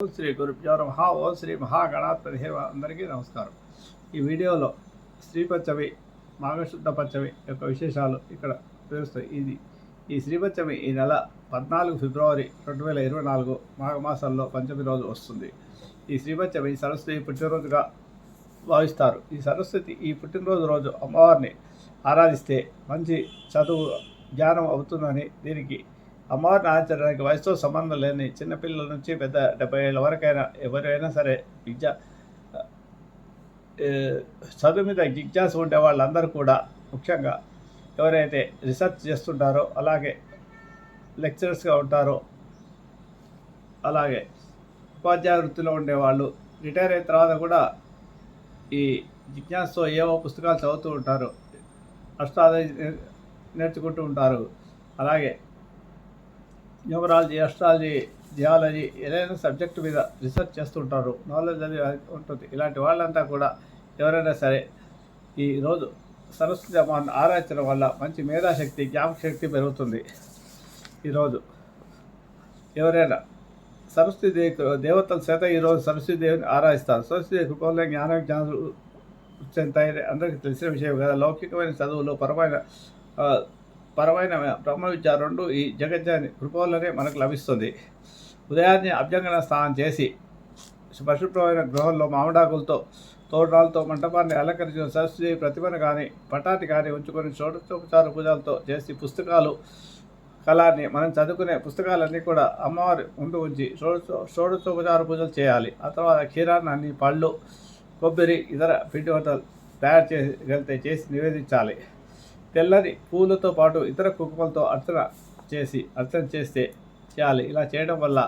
శ్రీ గురుభ్యో నమ ఓ శ్రీ మహాగణాధిపతి అందరికీ నమస్కారం. ఈ వీడియోలో శ్రీ పంచమి మాఘశుద్ధ పచ్చవి యొక్క విశేషాలు ఇక్కడ తెలుస్తాయి. ఇది ఈ శ్రీ ఈ నెల పద్నాలుగు ఫిబ్రవరి రెండు వేల ఇరవై నాలుగు మాఘమాసంలో పంచమి రోజు వస్తుంది. ఈ శ్రీ సరస్వతి పుట్టినరోజుగా భావిస్తారు. ఈ సరస్వతి ఈ పుట్టినరోజు రోజు అమ్మవారిని ఆరాధిస్తే మంచి చదువు జ్ఞానం అవుతుందని దీనికి అమ్మవారిని ఆచరించడానికి వయసుతో సంబంధం లేని చిన్నపిల్లల నుంచి పెద్ద డెబ్బై ఏళ్ళ వరకైనా ఎవరైనా సరే విద్య చదువు మీద జిజ్ఞాస ఉండే వాళ్ళందరూ కూడా ముఖ్యంగా ఎవరైతే రీసెర్చ్ చేస్తుంటారో అలాగే లెక్చరర్స్గా ఉంటారో అలాగే ఉపాధ్యాయ వృత్తిలో ఉండేవాళ్ళు రిటైర్ అయిన తర్వాత కూడా ఈ జిజ్ఞాసతో ఏవో పుస్తకాలు చదువుతూ ఉంటారు అష్టాదశి నేర్చుకుంటూ ఉంటారు. అలాగే న్యూమరాలజీ ఎస్ట్రాలజీ జియాలజీ ఏదైనా సబ్జెక్ట్ మీద రీసెర్చ్ చేస్తుంటారు. నాలెడ్జ్ అది ఉంటుంది. ఇలాంటి వాళ్ళంతా కూడా ఎవరైనా సరే ఈరోజు సరస్వతి అమ్మని ఆరాధించడం వల్ల మంచి మేధాశక్తి జ్ఞాపకశక్తి పెరుగుతుంది. ఈరోజు ఎవరైనా సరస్వతి దేవి దేవతల చేత ఈరోజు సరస్వతి దేవిని ఆరాధిస్తారు. సరస్వతి దేవి కృపంలో జ్ఞాన జ్ఞానాలు చెందుతాయని అందరికీ తెలిసిన విషయం కదా. లౌకికమైన చదువులు పరమైన పరమైన బ్రహ్మ విద్య రెండు ఈ జగజ్జాని కృపవల్లనే మనకు లభిస్తుంది. ఉదయాన్నే అభ్యంగన స్నానం చేసి పరిశుభ్రమైన గృహంలో మామిడాకులతో తోరణాలతో మంటపాన్ని అలంకరించిన సరస్వతి ప్రతిమను కానీ పటాన్ని కానీ ఉంచుకొని షోడోపచార పూజలతో చేసి పుస్తకాలు కళాన్ని మనం చదువుకునే పుస్తకాలన్నీ కూడా అమ్మవారి ముందు ఉంచి షోడో షోడోపచార పూజలు చేయాలి. ఆ తర్వాత క్షీరాన్ని పళ్ళు కొబ్బరి ఇతర పిండి వంటలు తయారు చేసి వెళ్తే చేసి నివేదించాలి. తెల్లని పూలతో పాటు ఇతర కుంకుమలతో అర్చన చేసి అర్చన చేస్తే చేయాలి ఇలా చేయడం వల్ల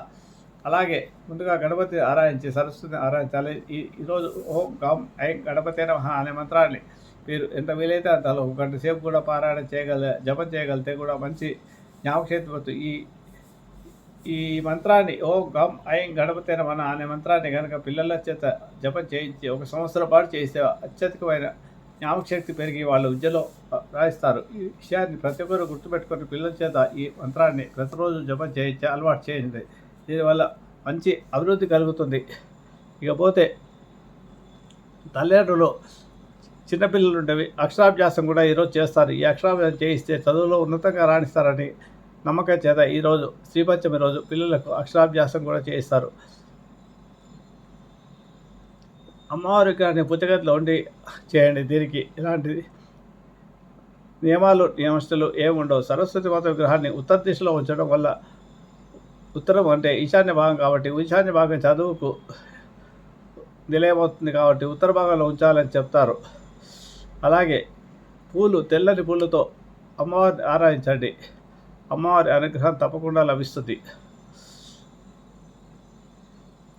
అలాగే ముందుగా గణపతి ఆరాధించి సరస్వతిని ఆరాధించాలి. ఈ ఈరోజు ఓం గం ఐం గణపతి నమః అనే మంత్రాన్ని మీరు ఎంత వీలైతే అంత ఒక గంట సేపు కూడా పారాయణ చేయగల జపం చేయగలిగితే కూడా మంచి జ్ఞాపకశక్తి ఈ ఈ మంత్రాన్ని ఓం గం ఐం గణపతి నమః అనే మంత్రాన్ని కనుక పిల్లల చేత జపం చేయించి ఒక సంవత్సరం పాటు చేస్తే అత్యధికమైన జ్ఞాపకశక్తి పెరిగి వాళ్ళు విద్యలో రాయిస్తారు. ఈ విషయాన్ని ప్రతి ఒక్కరు గుర్తుపెట్టుకుని పిల్లల చేత ఈ మంత్రాన్ని ప్రతిరోజు జపం చేయించే అలవాటు చేయండి. దీనివల్ల మంచి అభివృద్ధి కలుగుతుంది. ఇకపోతే తల్లిదండ్రులు చిన్నపిల్లలు ఉండేవి అక్షరాభ్యాసం కూడా ఈరోజు చేస్తారు. ఈ అక్షరాభ్యాసం చేయిస్తే చదువులో ఉన్నతంగా రాణిస్తారని నమ్మకం చేత ఈరోజు శ్రీపంచమి రోజు పిల్లలకు అక్షరాభ్యాసం కూడా చేయిస్తారు. అమ్మవారి అనే పుస్తకట్లో ఉండి చేయండి దీనికి ఇలాంటిది. నియమాలు నియమస్తులు ఏమి ఉండవు. సరస్వతి మాత విగ్రహాన్ని ఉత్తర దిశలో ఉంచడం వల్ల ఉత్తరం అంటే ఈశాన్య భాగం కాబట్టి ఈశాన్య భాగం చదువుకు నిలయమవుతుంది కాబట్టి ఉత్తర భాగంలో ఉంచాలని చెప్తారు. అలాగే పూలు తెల్లని పూలతో అమ్మవారిని ఆరాధించండి. అమ్మవారి అనుగ్రహం తప్పకుండా లభిస్తుంది.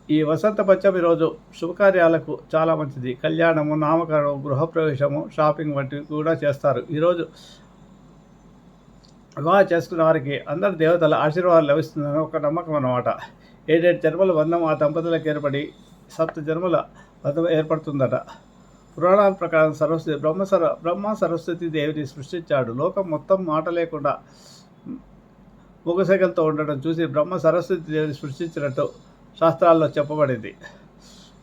ఈ వసంత పంచమి రోజు శుభకార్యాలకు చాలా మంచిది. కళ్యాణము నామకరణం గృహప్రవేశము షాపింగ్ వంటివి కూడా చేస్తారు. ఈరోజు వివాహం చేసుకున్న వారికి అందరి దేవతల ఆశీర్వాదాలు లభిస్తుందని ఒక నమ్మకం అన్నమాట. ఏడేడు జన్మల బంధం ఆ దంపతులకు ఏర్పడి సప్త జన్మల బంధం ఏర్పడుతుందట. పురాణాల ప్రకారం సరస్వతి బ్రహ్మ సర బ్రహ్మ సరస్వతి దేవిని సృష్టించాడు. లోకం మొత్తం మాట లేకుండా ముగసెగలతో ఉండడం చూసి బ్రహ్మ సరస్వతి దేవిని సృష్టించినట్టు శాస్త్రాల్లో చెప్పబడింది.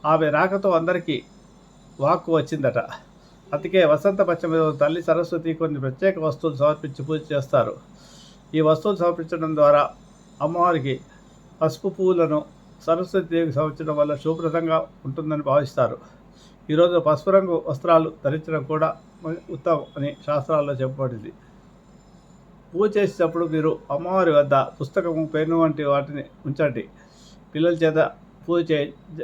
ఆమె రాకతో అందరికీ వాక్కు వచ్చిందట. అందుకే వసంత పంచమి తల్లి సరస్వతి కొన్ని ప్రత్యేక వస్తువులు సమర్పించి పూజ చేస్తారు. ఈ వస్తువులు సమర్పించడం ద్వారా అమ్మవారికి పసుపు పువ్వులను సరస్వతి దేవికి సమర్పించడం వల్ల శుభ్రతంగా ఉంటుందని భావిస్తారు. ఈరోజు పసుపు రంగు వస్త్రాలు ధరించడం కూడా ఉత్తమం అని శాస్త్రాల్లో చెప్పబడింది. పూజ చేసేటప్పుడు మీరు అమ్మవారి వద్ద పుస్తకము పెన్ను వంటి వాటిని ఉంచండి. పిల్లల చేత పూజ చే జ-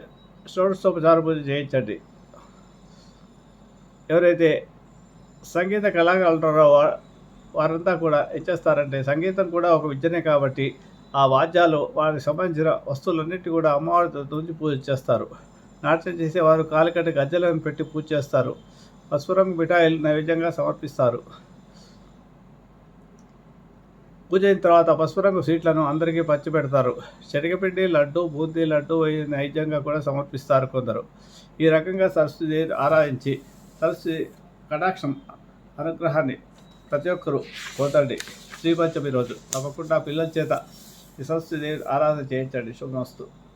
షోడశోపచార పూజ చేయించండి. ఎవరైతే సంగీత కళాకారులు ఉంటారో వా- వారంతా కూడా ఇచ్చేస్తారంటే సంగీతం కూడా ఒక విద్యనే కాబట్టి ఆ వాద్యాలు వారికి సంబంధించిన వస్తువులన్నిటి కూడా అమ్మవారితో తుంచి పూజ చేస్తారు. నాట్యం చేసే వారు కాలికట్టు గజ్జలను పెట్టి పూజ చేస్తారు. పసుపు మిఠాయిలు నైవేద్యంగా సమర్పిస్తారు. పూజ అయిన తర్వాత పసుపు రంగు సీట్లను అందరికీ పంచి పెడతారు. శనగపిండి లడ్డు బూందీ లడ్డు నైజంగా కూడా సమర్పిస్తారు కొందరు. ఈ రకంగా సరస్వతి ఆరాధించి సరస్వతి కటాక్షం అనుగ్రహాన్ని ప్రతి ఒక్కరూ కోతండి శ్రీపంచమి రోజు తప్పకుండా పిల్లల చేత ఈ సరస్వతి ఆరాధన చేయించండి. శుభమస్తు.